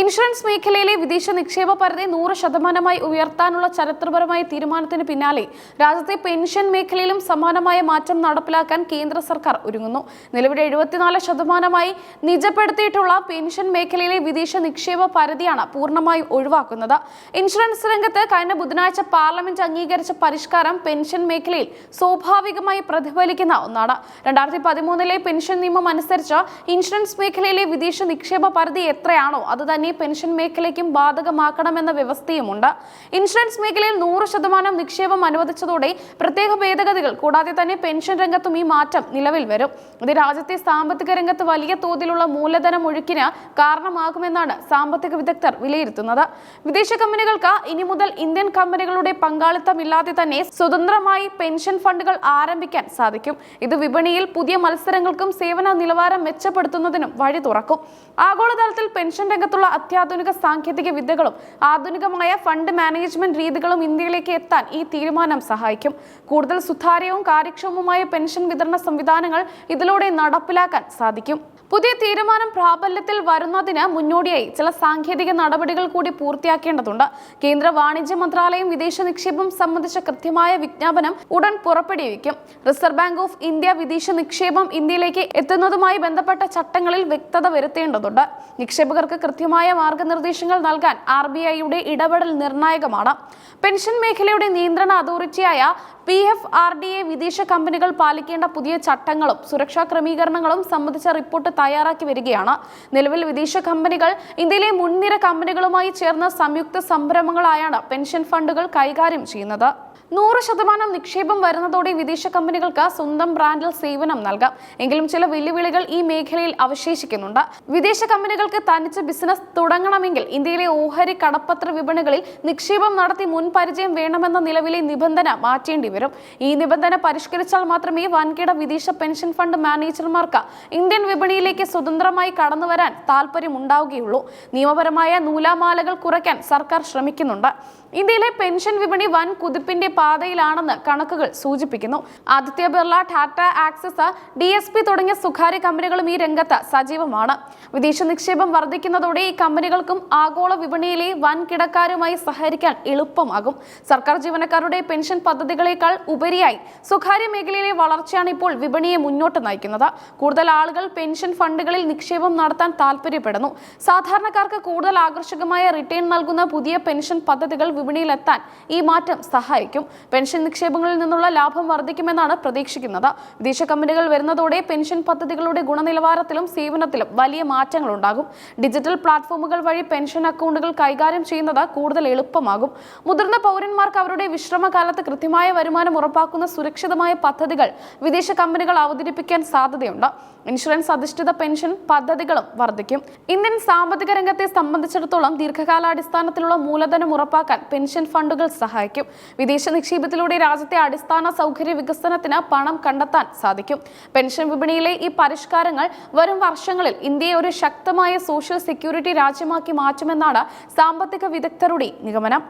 Insurance മേഖലയിലെ വിദേശ നിക്ഷേപ പരിധി നൂറ് ശതമാനമായി ഉയർത്താനുള്ള ചരിത്രപരമായ തീരുമാനത്തിന് പിന്നാലെ രാജ്യത്തെ പെൻഷൻ മേഖലയിലും സമാനമായ മാറ്റം നടപ്പിലാക്കാൻ കേന്ദ്ര സർക്കാർ ഒരുങ്ങുന്നു. നിലവിലെ എഴുപത്തിനാല് ശതമാനമായി നിജപ്പെടുത്തിയിട്ടുള്ള പെൻഷൻ മേഖലയിലെ വിദേശ നിക്ഷേപ പരിധിയാണ് പൂർണമായും ഒഴിവാക്കുന്നത്. ഇൻഷുറൻസ് രംഗത്ത് കഴിഞ്ഞ ബുധനാഴ്ച പാർലമെന്റ് അംഗീകരിച്ച പരിഷ്കാരം പെൻഷൻ മേഖലയിൽ സ്വാഭാവികമായി പ്രതിഫലിക്കുന്ന ഒന്നാണ്. രണ്ടായിരത്തി പതിമൂന്നിലെ പെൻഷൻ നിയമം അനുസരിച്ച് ഇൻഷുറൻസ് മേഖലയിലെ വിദേശ നിക്ഷേപ പരിധി എത്രയാണോ അത് തന്നെ പെൻഷൻ മേഖലയ്ക്കും ബാധകമാക്കണമെന്ന വ്യവസ്ഥയുമുണ്ട്. ഇൻഷുറൻസ് മേഖലയിൽ നൂറ് ശതമാനം നിക്ഷേപം അനുവദിച്ചതോടെ പ്രത്യേക ഭേദഗതികൾ കൂടാതെ തന്നെ പെൻഷൻ രംഗത്തും ഈ മാറ്റം നിലവിൽ വരും. ഇത് രാജ്യത്തെ സാമ്പത്തിക രംഗത്ത് വലിയ തോതിലുള്ള മൂലധനം ഒഴുക്കിന് കാരണമാകുമെന്നാണ് സാമ്പത്തിക വിദഗ്ധർ വിലയിരുത്തുന്നത്. വിദേശ കമ്പനികൾക്ക് ഇനി മുതൽ ഇന്ത്യൻ കമ്പനികളുടെ പങ്കാളിത്തമില്ലാതെ തന്നെ സ്വതന്ത്രമായി പെൻഷൻ ഫണ്ടുകൾ ആരംഭിക്കാൻ സാധിക്കും. ഇത് വിപണിയിൽ പുതിയ മത്സരങ്ങൾക്കും സേവന നിലവാരം മെച്ചപ്പെടുത്തുന്നതിനും വഴി തുറക്കും. ആഗോളതലത്തിൽ പെൻഷൻ രംഗത്തുള്ള അത്യാധുനിക സാങ്കേതിക വിദ്യകളും ആധുനികമായ ഫണ്ട് മാനേജ്മെന്റ് രീതികളും ഇന്ത്യയിലേക്ക് എത്താൻ ഈ തീരുമാനം സഹായിക്കും. കൂടുതൽ സുതാര്യവും കാര്യക്ഷമവുമായ പെൻഷൻ വിതരണ സംവിധാനങ്ങൾ ഇതിലൂടെ നടപ്പിലാക്കാൻ സാധിക്കും. പുതിയ തീരുമാനം പ്രാബല്യത്തിൽ വരുന്നതിന് മുന്നോടിയായി ചില സാങ്കേതിക നടപടികൾ കൂടി പൂർത്തിയാക്കേണ്ടതുണ്ട്. കേന്ദ്ര വാണിജ്യ മന്ത്രാലയം വിദേശ നിക്ഷേപം സംബന്ധിച്ച കൃത്യമായ വിജ്ഞാപനം ഉടൻ പുറപ്പെടുവിക്കും. റിസർവ് ബാങ്ക് ഓഫ് ഇന്ത്യ വിദേശ നിക്ഷേപം ഇന്ത്യയിലേക്ക് എത്തുന്നതുമായി ബന്ധപ്പെട്ട ചട്ടങ്ങളിൽ വ്യക്തത വരുത്തേണ്ടതുണ്ട്. നിക്ഷേപകർക്ക് കൃത്യമായ മാർഗനിർദ്ദേശങ്ങൾ നൽകാൻ ആർ ബി ഐയുടെ ഇടപെടൽ നിർണായകമാണ്. പെൻഷൻ മേഖലയുടെ നിയന്ത്രണ അതോറിറ്റിയായ P F R D A വിദേശ കമ്പനികൾ പാലിക്കേണ്ട പുതിയ ചട്ടങ്ങളും സുരക്ഷാ ക്രമീകരണങ്ങളും സംബന്ധിച്ച റിപ്പോർട്ട് തയ്യാറാക്കി വരികയാണ്. നിലവിൽ വിദേശ കമ്പനികൾ ഇന്ത്യയിലെ മുൻനിര കമ്പനികളുമായി ചേർന്ന സംയുക്ത സംരംഭങ്ങളായാണ് പെൻഷൻ ഫണ്ടുകൾ കൈകാര്യം ചെയ്യുന്നത്. നൂറ് ശതമാനം നിക്ഷേപം വരുന്നതോടെ വിദേശ കമ്പനികൾക്ക് സ്വന്തം ബ്രാൻഡിൽ സേവനം നൽകാം. എങ്കിലും ചില വെല്ലുവിളികൾ ഈ മേഖലയിൽ അവശേഷിക്കുന്നുണ്ട്. വിദേശ കമ്പനികൾക്ക് തനിച്ച് ബിസിനസ് തുടങ്ങണമെങ്കിൽ ഇന്ത്യയിലെ ഓഹരി കടപ്പത്ര വിപണികളിൽ നിക്ഷേപം നടത്തി മുൻപരിചയം വേണമെന്ന നിലവിലെ നിബന്ധന മാറ്റേണ്ടി വരും. ഈ നിബന്ധന പരിഷ്കരിച്ചാൽ മാത്രമേ വൻകിട വിദേശ പെൻഷൻ ഫണ്ട് മാനേജർമാർക്ക് ഇന്ത്യൻ വിപണിയിലേക്ക് സ്വതന്ത്രമായി കടന്നു വരാൻ താല്പര്യമുണ്ടാവുകയുള്ളൂ നിയമപരമായ നൂലാമാലകൾ കുറയ്ക്കാൻ സർക്കാർ ശ്രമിക്കുന്നുണ്ട്. ഇന്ത്യയിലെ പെൻഷൻ വിപണി വൻ കുതിപ്പിന്റെ പാതയിലാണെന്ന് കണക്കുകൾ സൂചിപ്പിക്കുന്നു. Aditya Birla Tata Axis D S P തുടങ്ങിയ സ്വകാര്യ കമ്പനികളും ഈ രംഗത്ത് സജീവമാണ്. വിദേശ നിക്ഷേപം വർദ്ധിക്കുന്നതോടെ ഈ കമ്പനികൾക്കും ആഗോള വിപണിയിലെ വൻകിടക്കാരുമായി സഹകരിക്കാൻ എളുപ്പമാകും. സർക്കാർ ജീവനക്കാരുടെ പെൻഷൻ പദ്ധതികളേക്കാൾ ഉപരിയായി സ്വകാര്യ മേഖലയിലെ വളർച്ചയാണ് ഇപ്പോൾ വിപണിയെ മുന്നോട്ട് നയിക്കുന്നത്. കൂടുതൽ ആളുകൾ പെൻഷൻ ഫണ്ടുകളിൽ നിക്ഷേപം നടത്താൻ താല്പര്യപ്പെടുന്നു സാധാരണക്കാർക്ക് കൂടുതൽ ആകർഷകമായ റിട്ടേൺ നൽകുന്ന പുതിയ പെൻഷൻ പദ്ധതികൾ വിപണിയിലെത്താൻ ഈ മാറ്റം സഹായിക്കും. പെൻഷൻ നിക്ഷേപങ്ങളിൽ നിന്നുള്ള ലാഭം വർദ്ധിക്കുമെന്നാണ് പ്രതീക്ഷിക്കുന്നത്. വിദേശ കമ്പനികൾ വരുന്നതോടെ പെൻഷൻ പദ്ധതികളുടെ ഗുണനിലവാരത്തിലും സേവനത്തിലും വലിയ മാറ്റങ്ങൾ ഉണ്ടാകും ഡിജിറ്റൽ പ്ലാറ്റ്ഫോമുകൾ വഴി പെൻഷൻ അക്കൗണ്ടുകൾ കൈകാര്യം ചെയ്യുന്നത് കൂടുതൽ എളുപ്പമാകും. മുതിർന്ന പൗരന്മാർക്ക് അവരുടെ വിശ്രമകാലത്ത് കൃത്യമായ വരുമാനം ഉറപ്പാക്കുന്ന സുരക്ഷിതമായ പദ്ധതികൾ വിദേശ കമ്പനികൾ അവതരിപ്പിക്കാൻ സാധ്യതയുണ്ട്. ഇൻഷുറൻസ് അധിഷ്ഠിത പെൻഷൻ പദ്ധതികളും വർദ്ധിക്കും ഇന്ത്യൻ സാമ്പത്തിക രംഗത്തെ സംബന്ധിച്ചിടത്തോളം ദീർഘകാലാടിസ്ഥാനത്തിലുള്ള മൂലധനം ഉറപ്പാക്കാൻ പെൻഷൻ ഫണ്ടുകൾ സഹായിക്കും. വിദേശ നിക്ഷേപത്തിലൂടെ രാജ്യത്തെ അടിസ്ഥാന സൗകര്യ വികസനത്തിന് പണം കണ്ടെത്താൻ സാധിക്കും. പെൻഷൻ വിപണിയിലെ ഈ പരിഷ്കാരങ്ങൾ വരും വർഷങ്ങളിൽ ഇന്ത്യയെ ഒരു ശക്തമായ സോഷ്യൽ സെക്യൂരിറ്റി രാജ്യമാക്കി മാറ്റുമെന്നാണ് സാമ്പത്തിക വിദഗ്ധരുടെ നിഗമനം.